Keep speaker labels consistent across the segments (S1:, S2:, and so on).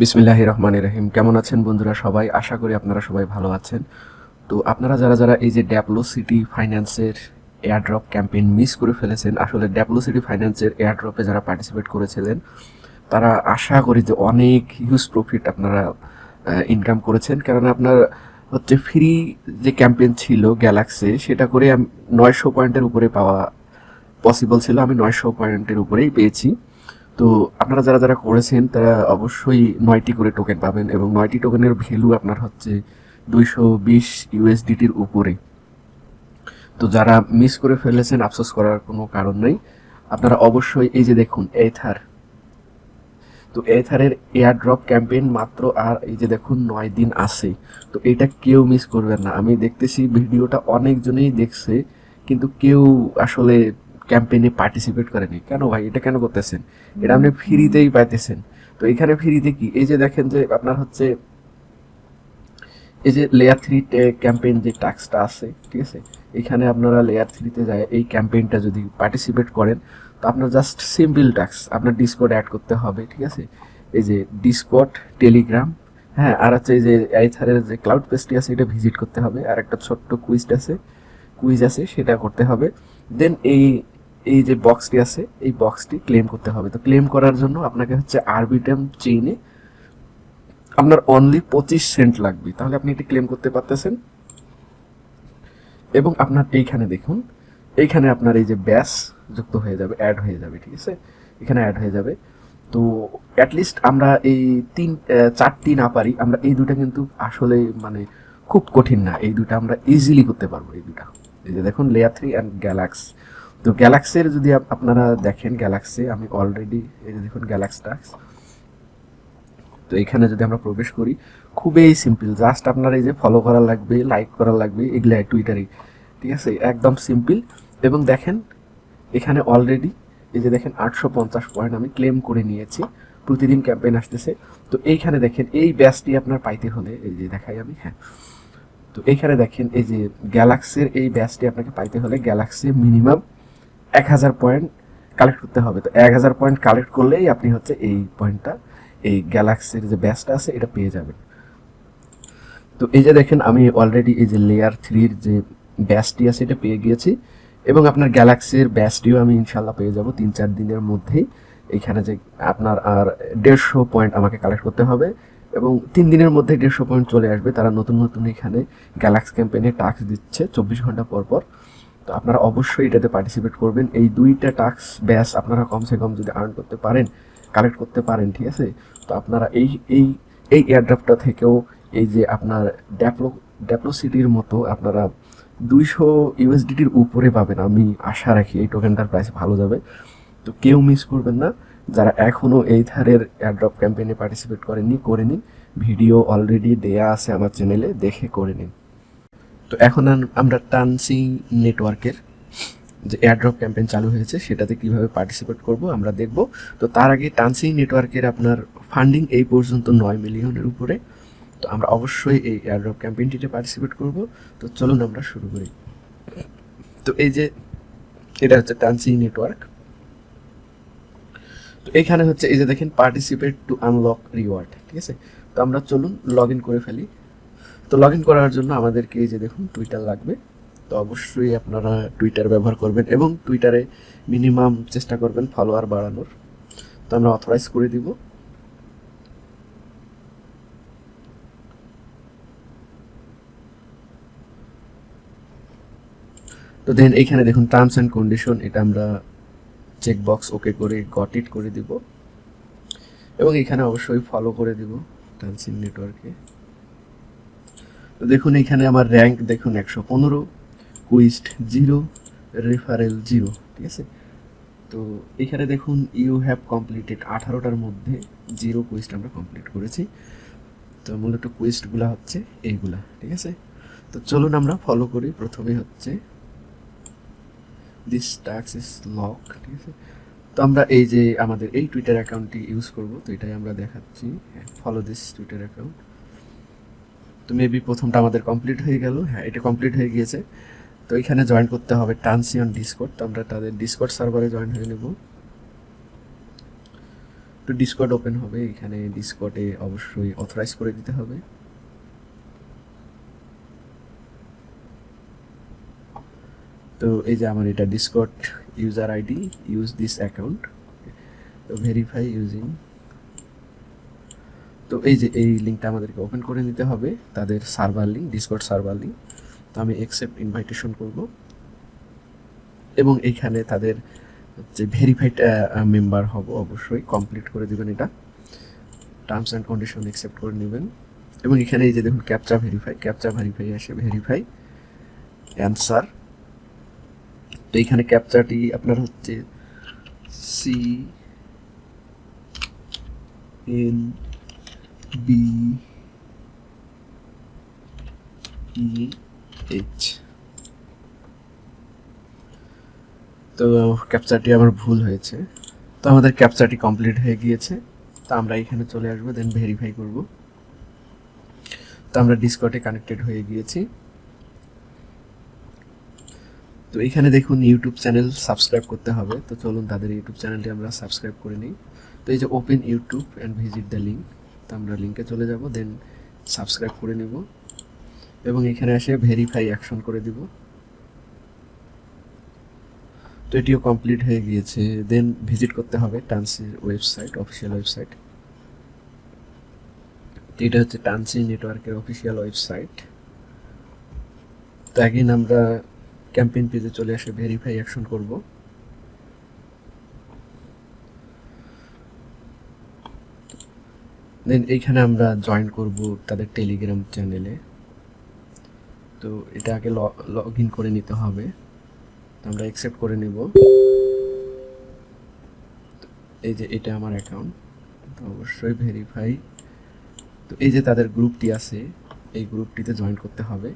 S1: বিসমিল্লাহ রহমান রহিম। কেমন আছেন বন্ধুরা সবাই? আশা করি আপনারা সবাই ভালো আছেন। তো আপনারা যারা যারা এই যে ড্যাপলো সিটি ফাইন্যান্সের এয়ারড্রপ ক্যাম্পেইন মিস করে ফেলেছেন, আসলে ড্যাপলো সিটি ফাইন্যান্সের এয়ারড্রপে যারা পার্টিসিপেট করেছিলেন, তারা আশা করি যে অনেক হিউজ প্রফিট আপনারা ইনকাম করেছেন। কারণ আপনার হচ্ছে ফ্রি যে ক্যাম্পেইন ছিল গ্যালাক্সি সেটা করে নয়শো পয়েন্টের উপরে পাওয়া পসিবল ছিল। আমি নয়শো পয়েন্টের উপরেই পেয়েছি। তো আপনারা যারা যারা করেছেন, তারা অবশ্যই নয়টি করে টোকেন পাবেন এবং নয়টি টোকেনের ভ্যালু আপনার হচ্ছে দুইশো বিশ ইউএসডিটির উপরে। তো যারা মিস করে ফেলেছেন, আফসোস করার কোনো কারণ নেই। আপনারা অবশ্যই এই যে দেখুন এথার তো এথারের এয়ার ড্রপ ক্যাম্পেইন মাত্র আর এই যে দেখুন, নয় দিন আছে। তো এটা কেউ মিস করবেন না। আমি দেখতেছি, ভিডিওটা অনেকজনেই দেখছে, কিন্তু কেউ আসলে ক্যাম্পেইনে পার্টিসিপেট করেনি কেন ভাই? এটা কেন করতেছেন? এটা আপনি ফ্রিতেই পাইতেছেন। তো এখানে ফ্রিতে কি? এই যে দেখেন যে আপনার হচ্ছে এই যে লেয়ার থ্রি ক্যাম্পেইন যে টাস্কটা আছে, ঠিক আছে? এখানে আপনারা লেয়ার থ্রিতে যায়, এই ক্যাম্পেইনটা যদি পার্টিসিপেট করেন, তো আপনার জাস্ট সিম্পল টাস্ক আপনার ডিসকোড অ্যাড করতে হবে, ঠিক আছে? এই যে ডিসকোড টেলিগ্রাম হ্যাঁ আর হচ্ছে এই যে আইথারের যে ক্লাউড পেজটি আছে, এটা ভিজিট করতে হবে। আর একটা ছোট্ট কুইজ আছে কুইজ আছে, সেটা করতে হবে। দেন এই এই যে বক্সটি আছে, এই বক্সটি ক্লেম করতে হবে। তো ক্লেম করার জন্য আপনাকে হচ্ছে আরবিটাম চেইনে আপনার অনলি পঁচিশ সেন্ট লাগবে। তাহলে আপনি এটি ক্লেম করতে পারতেছেন। এবং আপনার এইখানে দেখুন, এইখানে আপনার এই যে ব্যাস যুক্ত হয়ে যাবে অ্যাড হয়ে যাবে, ঠিক আছে? এখানে অ্যাড হয়ে যাবে। তো অ্যাটলিস্ট আমরা এই তিন চারটি না পারি, আমরা এই দুটা কিন্তু আসলে মানে খুব কঠিন না। এই দুটা আমরা ইজিলি করতে পারব, এই দুটা এই যে দেখুন লেয়ার থ্রি অ্যান্ড গ্যালাক্স তো গ্যালাক্সির যদি আপনারা দেখেন গ্যালাক্সি আমি অলরেডি এই যে দেখুন গ্যালাক্স টাক্স তো এখানে যদি আমরা প্রবেশ করি, খুবই সিম্পল জাস্ট আপনার এই যে ফলো করা লাগবে লাইক করা লাগবে, এগুলো টুইটারে ঠিক আছে? একদম সিম্পল এবং দেখেন, এখানে অলরেডি এই যে দেখেন আটশো পঞ্চাশ পয়েন্ট আমি ক্লেম করে নিয়েছি। প্রতিদিন ক্যাম্পেইন আসতেছে। তো এইখানে দেখেন, এই ব্যাচটি আপনার পাইতে হলে, এই যে দেখাই আমি হ্যাঁ। তো এইখানে দেখেন, এই যে গ্যালাক্সির এই ব্যাচটি আপনাকে পাইতে হলে গ্যালাক্সি মিনিমাম এক হাজার পয়েন্ট কালেক্ট করতে হবে। তো এক হাজার পয়েন্ট কালেক্ট করলেই আপনি হচ্ছে এই পয়েন্টটা এই গ্যালাক্সির যে ব্যাচটা আছে, এটা পেয়ে যাবেন। তো এই যে দেখেন, আমি অলরেডি এই যে লেয়ার থ্রির যে ব্যাচটি আছে, এটা পেয়ে গিয়েছি। এবং আপনার গ্যালাক্সির ব্যাচটিও আমি ইনশাল্লাহ পেয়ে যাব তিন চার দিনের মধ্যেই। এখানে যে আপনার আর দেড়শো পয়েন্ট আমাকে কালেক্ট করতে হবে। এবং তিন দিনের মধ্যে দেড়শো পয়েন্ট চলে আসবে। তারা নতুন নতুন এখানে গ্যালাক্স ক্যাম্পেইনে টাস্ক দিচ্ছে চব্বিশ ঘণ্টা পর পর। তো আপনারা অবশ্যই এটাতে পার্টিসিপেট করবেন। এই দুইটা টাস্ক ব্যাস আপনারা কমসে কম যদি আর্ন করতে পারেন কালেক্ট করতে পারেন, ঠিক আছে? তো আপনারা এই এই এই এয়ারড্রাফটটা থেকেও এই যে আপনার ড্যাপলো ড্যাপলো সিটির মতো আপনারা দুইশো ইউএসডিটির উপরে পাবেন। আমি আশা রাখি এই টোকেনটার প্রাইস ভালো যাবে। তো কেউ মিস করবেন না। যারা এখনও এই ধারের এয়ারড্রপ ক্যাম্পেইনে পার্টিসিপেট করেননি, করে নিন। ভিডিও অলরেডি দেয়া আছে আমার চ্যানেলে দেখে করে নিন। তো এখন আমরা টানসিং নেটওয়ার্কের যে এয়ারড্রপ ক্যাম্পেইন চালু হয়েছে, সেটাতে কীভাবে পার্টিসিপেট করব আমরা দেখব। তো তার আগে টানসিং নেটওয়ার্কের আপনার ফান্ডিং এই পর্যন্ত নয় মিলিয়নের উপরে। তো আমরা অবশ্যই এই এয়ারড্রপ ক্যাম্পেইনটিতে পার্টিসিপেট করব। তো চলুন আমরা শুরু করি। তো এই যে এটা হচ্ছে টানসিং নেটওয়ার্ক। তো এখানে হচ্ছে এই যে দেখেন পার্টিসিপেট টু আনলক রিওয়ার্ড ঠিক আছে? তো আমরা চলুন লগ ইন করে ফেলি। তো লগ ইন করার জন্য আমাদেরকে এই যে দেখুন টুইটার লাগবে। তো অবশ্যই আপনারা টুইটার ব্যবহার করবেন এবং টুইটারে মিনিমাম চেষ্টা করবেন ফলোয়ার বাড়ানোর। তো আমরা অথরাইজ করে দিব। তো দেন এখানে দেখুন টার্মস অ্যান্ড কন্ডিশন এটা আমরা চেক বক্স ওকে করে গট ইট করে দিব। এবং এখানে অবশ্যই ফলো করে দিব টানসিন নেটওয়ার্কে দেখুন এখানে আমার র্যাঙ্ক দেখুন একশো পনেরো কুইস্ট জিরো রেফারেল জিরো ঠিক আছে? তো এখানে দেখুন ইউ হ্যাভ কমপ্লিটেড আঠারোটার মধ্যে জিরো কুইস্ট আমরা কমপ্লিট করেছি। তো মূলত কুইস্টগুলো হচ্ছে এইগুলা, ঠিক আছে? তো চলুন আমরা ফলো করি। প্রথমে হচ্ছে দিস টাক্স ইস লক ঠিক আছে? তো আমরা এই যে আমাদের এই টুইটার অ্যাকাউন্টটি ইউজ করব, তো এটাই আমরা দেখাচ্ছি। ফলো দিস টুইটার অ্যাকাউন্ট তো মেবি প্রথমটা আমাদের কমপ্লিট হয়ে গেল। হ্যাঁ এটা কমপ্লিট হয়ে গিয়েছে। তো এখানে জয়েন করতে হবে টানসিয়ন ডিসকোড তো আমরা তাদের ডিসকোড সার্ভারে জয়েন হয়ে নেব। তো ডিসকোড ওপেন হবে। এখানে ডিসকর্ডে অবশ্যই অথরাইজ করে দিতে হবে। তো এই যে আমার এটা Discord user ID use this account to verify using তো এই যে এই লিঙ্কটা আমাদেরকে ওপেন করে নিতে হবে, তাদের server link Discord server link তো আমি অ্যাকসেপ্ট ইনভাইটেশন করব। এবং এইখানে তাদের যে ভেরিফাইড মেম্বার হব অবশ্যই কমপ্লিট করে দেবেন এটা। টার্মস অ্যান্ড কন্ডিশন অ্যাকসেপ্ট করে নেবেন। এবং এখানে এই যে দেখুন ক্যাপচা ভেরিফাই ক্যাপচা ভেরিফাই আসে ভেরিফাই অ্যান্সার তো এইখানে ক্যাপচাটি আপনার হচ্ছে C N B E H তো ক্যাপচারটি আমার ভুল হয়েছে। তো আমাদের ক্যাপচারটি কমপ্লিট হয়ে গিয়েছে। তো আমরা এখানে চলে আসব দেন ভেরিফাই করব। তো আমরা ডিসকটে কানেক্টেড হয়ে গিয়েছি। তো এখানে দেখুন ইউটিউব চ্যানেল সাবস্ক্রাইব করতে হবে। তো চলুন তাদের ইউটিউব চ্যানেলটি আমরা সাবস্ক্রাইব করে নিই। তো এই যে open YouTube and visit the link তো আমরা লিঙ্কে চলে যাব দেন সাবস্ক্রাইব করে নেব এবং এখানে এসে ভেরিফাই অ্যাকশন করে দিব। তো এটিও কমপ্লিট হয়ে গিয়েছে। দেন ভিজিট করতে হবে টান্সির ওয়েবসাইট অফিসিয়াল ওয়েবসাইট এটা হচ্ছে টান্সি নেটওয়ার্কের অফিসিয়াল ওয়েবসাইট তো অ্যাগেন আমরা ক্যাম্পেইন পেজে চলে আসে ভেরিফাই অ্যাকশন করব। দেন এইখানে আমরা জয়েন করব তাদের টেলিগ্রাম চ্যানেলে তো এটা আগে লগ ইন করে নিতে হবে। আমরা অ্যাকসেপ্ট করে নেব। এই যে এটা আমার অ্যাকাউন্ট তো অবশ্যই ভেরিফাই তো এই যে তাদের গ্রুপটি আছে, এই গ্রুপটিতে জয়েন করতে হবে।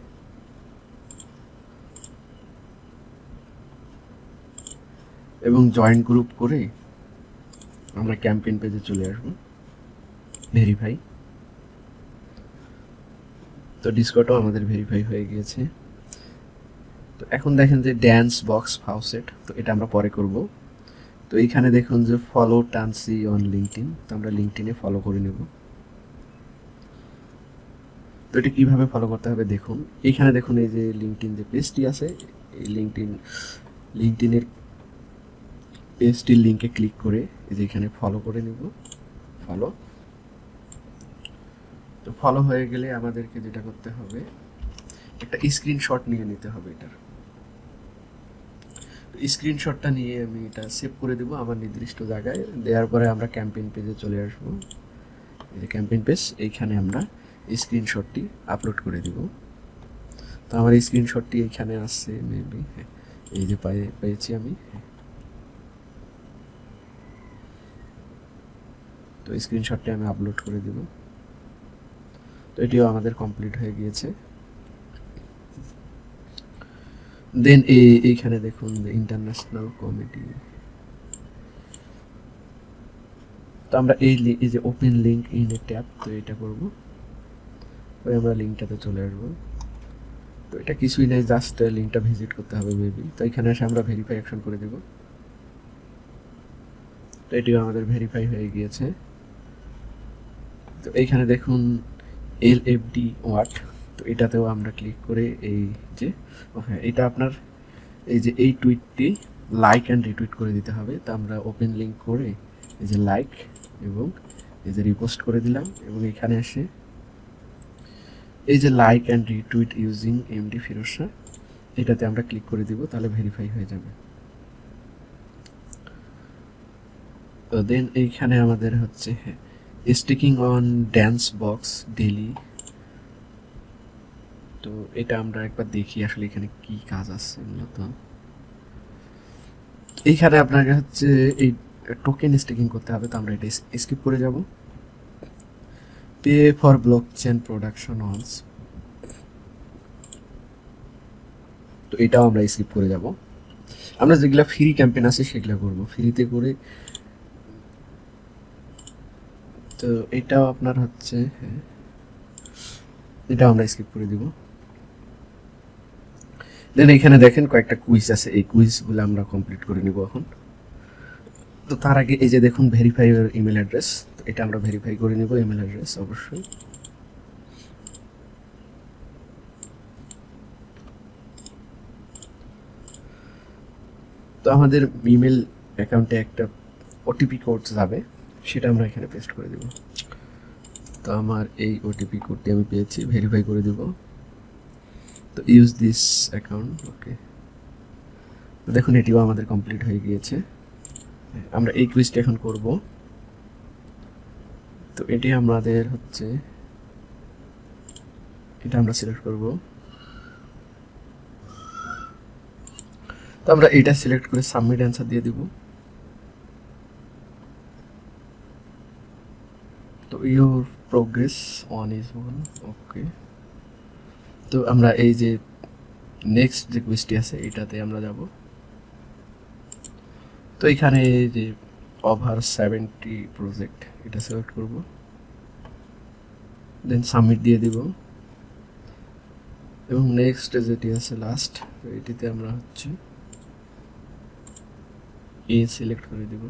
S1: এবং জয়েন গ্রুপ করে আমরা ক্যাম্পেইন পেজে চলে আসব। ভেরিফাই তো ডিসকটও আমাদের ভেরিফাই হয়ে গিয়েছে। তো এখন দেখেন যে ড্যান্স বক্স ফাউসেট তো এটা আমরা পরে করব। তো এইখানে দেখুন যে ফলো টানসি অন লিঙ্কটিন তো আমরা লিঙ্কটিনে ফলো করে নেব। তো এটা কীভাবে ফলো করতে হবে দেখুন। এইখানে দেখুন এই যে লিঙ্কটিন যে পেজটি আছে, এই লিঙ্কটিন লিঙ্কটিনের পেজটির লিঙ্কে ক্লিক করে এই যে এখানে ফলো করে নেব। ফলো তো ফলো হয়ে গেলে আমাদেরকে যেটা করতে হবে, একটা স্ক্রিনশট নিয়ে নিতে হবে এটার। স্ক্রিনশটটা নিয়ে আমি এটা সেভ করে দেবো আমার নির্দিষ্ট জায়গায়। দেওয়ার পরে আমরা ক্যাম্পেইন পেজে চলে আসব। এই যে ক্যাম্পেইন পেজ এইখানে আমরা স্ক্রিনশটটি আপলোড করে দিব। তো আমার স্ক্রিনশটটি এইখানে আসছে মেবি এই যে পেয়েছি আমি তো স্ক্রিনশটটি আমি আপলোড করে দিব। তো এটিও আমাদের কমপ্লিট হয়ে গিয়েছে। দেন এইখানে দেখুন ইন্টারন্যাশনাল কমিটি তো আমরা এই এই যে open link in a tab তো এটা করব। ওই আমরা লিঙ্কটাতে চলে আসব। তো এটা কিছুই নাই জাস্ট লিঙ্কটা ভিজিট করতে হবে মেবি তো এখানে এসে আমরা ভেরিফাই অ্যাকশন করে দেব। তো এটিও আমাদের ভেরিফাই হয়ে গিয়েছে। তো এইখানে দেখুন এল এফ ডি ওয়াট তো এটাতেও আমরা ক্লিক করে এই যে হ্যাঁ এটা আপনার এই যে এই টুইটটি লাইক অ্যান্ড রিটুইট করে দিতে হবে। তো আমরা ওপেন লিঙ্ক করে এই যে লাইক এবং এই যে রিপোস্ট করে দিলাম এবং এখানে এসে এই যে লাইক অ্যান্ড রিটুইট ইউজিং এমডি ফিরোসা এটাতে আমরা ক্লিক করে দিব, তাহলে ভেরিফাই হয়ে যাবে। তো দেন এইখানে আমাদের হচ্ছে হ্যাঁ sticking on dance box daily তো এটা আমরা একবার দেখি আসলে এখানে কি কাজ আছে মূলত। এইখানে আপনাকে হচ্ছে এই টোকেন স্টেকিং করতে হবে, তো আমরা এটা স্কিপ করে যাব। Pay for block chain production অনস তো এটাও আমরা স্কিপ করে যাব। আমরা যেগুলো ফ্রি ক্যাম্পেইন আছে সেগুলো করব। ফ্রিতে করে তো এটাও আপনার হচ্ছে হ্যাঁ। এটাও আমরা স্কিপ করে দিব। দেন এখানে দেখেন কয়েকটা কুইজ আছে, এই কুইজগুলো আমরা কমপ্লিট করে নিব এখন। তো তার আগে এই যে দেখুন ভেরিফাই ইমেল অ্যাড্রেস তো এটা আমরা ভেরিফাই করে নিব ইমেল অ্যাড্রেস অবশ্যই। তো আমাদের ইমেল অ্যাকাউন্টে একটা ওটিপি কোড যাবে। সেটা আমরা এখানে পেস্ট করে দেব। তো আমার এই ওটিপি কোডটি আমি পেয়েছি ভেরিফাই করে দেব। তো ইউজ দিস অ্যাকাউন্ট ওকে দেখুন, এটিও আমাদের কমপ্লিট হয়ে গিয়েছে। আমরা এই কুইজটা এখন করব। তো এটি আমাদের হচ্ছে, এটা আমরা সিলেক্ট করব। তো আমরা এটা সিলেক্ট করে সাবমিট অ্যান্সার দিয়ে দিব। Your progress one is one okay তো আমরা এই যে নেক্সট যে কুইজটি আছে, এটাতে আমরা যাব। তো এখানে যে ওভার সেভেন্টি প্রজেক্ট এটা সিলেক্ট করব। দেন সাবমিট দিয়ে দিব। এবং নেক্সট যেটি আছে লাস্ট এটিতে আমরা হচ্ছে এ সিলেক্ট করে দিব।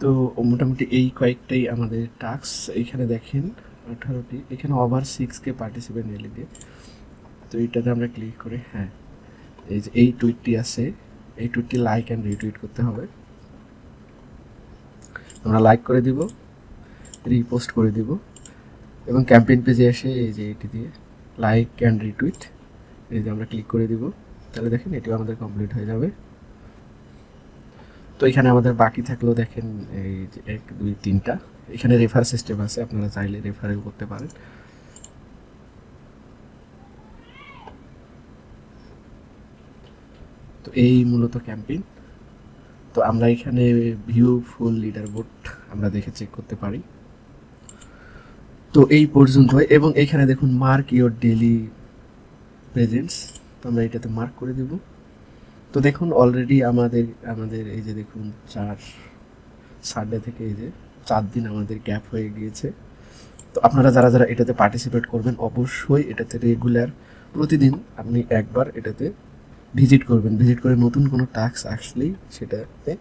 S1: তো মোটামুটি এই কয়েকটাই আমাদের টাস্ক এইখানে দেখেন। আঠারোটি। এখানে ওভার সিক্সকে পার্টিসিপেন্ট এলে দিয়ে। তো এইটাতে আমরা ক্লিক করে হ্যাঁ। এই যে এই টুইটটি আছে, এই টুইটটি লাইক অ্যান্ড রিটুইট করতে হবে। আমরা লাইক করে দিব রিপোস্ট করে দিব এবং ক্যাম্পেইন পেজে এসে এই যে এটি দিয়ে লাইক অ্যান্ড রিটুইট এই যে আমরা ক্লিক করে দিব। তাহলে দেখেন এটিও আমাদের কমপ্লিট হয়ে যাবে। তো এখানে আমাদের বাকি থাকলেও দেখেন এই যে এক, দুই, তিনটা। এখানে রেফার সিস্টেম আছে, আপনারা চাইলে রেফারেও করতে পারেন। তো এই মূলত ক্যাম্পেইন তো আমরা এখানে ভিউ ফুল লিডার বোর্ড আমরা দেখে চেক করতে পারি। তো এই পর্যন্ত এবং এখানে দেখুন মার্ক ইওর ডেলি প্রেজেন্টস তো আমরা এটাতে মার্ক করে দেব। তো দেখুন অলরেডি আমাদের আমাদের এই যে দেখুন, চার সানডে থেকে এই যে চার দিন আমাদের গ্যাপ হয়ে গিয়েছে। তো আপনারা যারা যারা এটাতে পার্টিসিপেট করবেন, অবশ্যই এটাতে রেগুলার প্রতিদিন আপনি একবার এটাতে ভিজিট করবেন। ভিজিট করে নতুন কোনো টাস্ক আসলেই সেটাতে,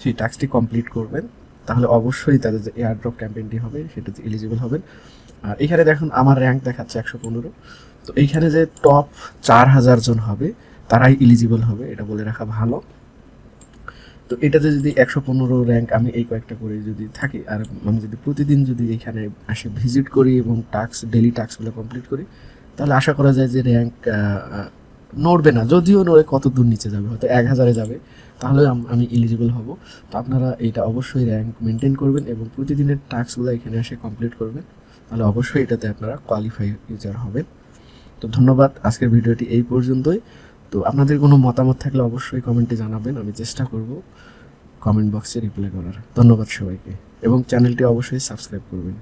S1: সেই টাস্কটি কমপ্লিট করবেন। তাহলে অবশ্যই তাদের যে এয়ারড্রপ ক্যাম্পেইনটি হবে, সেটাতে এলিজিবল হবেন। আর এখানে দেখুন, আমার র্যাঙ্ক দেখাচ্ছে একশো পনেরো। তো এইখানে যে টপ চার হাজার জন হবে তারাই এলিজিবল হবে, এটা বলে রাখা ভালো। তো এটাতে যদি একশো পনেরো র্যাঙ্ক আমি এই কয়েকটা করে যদি থাকি, আর আমি যদি প্রতিদিন যদি এখানে আসে ভিজিট করি এবং টাস্ক ডেলি টাস্কগুলো কমপ্লিট করি, তাহলে আশা করা যায় যে র্যাঙ্ক নড়বে না। যদিও নড়ে, কত দূর নিচে যাবে, হয়তো এক হাজারে যাবে তাহলে আমি এলিজিবল হব। তো আপনারা এটা অবশ্যই র্যাঙ্ক মেনটেন করবেন এবং প্রতিদিনের টাস্কগুলো এখানে এসে কমপ্লিট করবেন, তাহলে অবশ্যই এটাতে আপনারা কোয়ালিফাই ইউজার হবেন। তো ধন্যবাদ, আজকের ভিডিওটি এই পর্যন্তই। তো আপনাদের কোনো মতামত থাকলে অবশ্যই কমেন্টে জানাবেন, আমি চেষ্টা করব কমেন্ট বক্সে রিপ্লাই করার। ধন্যবাদ সবাইকে, এবং চ্যানেলটি অবশ্যই সাবস্ক্রাইব করবেন।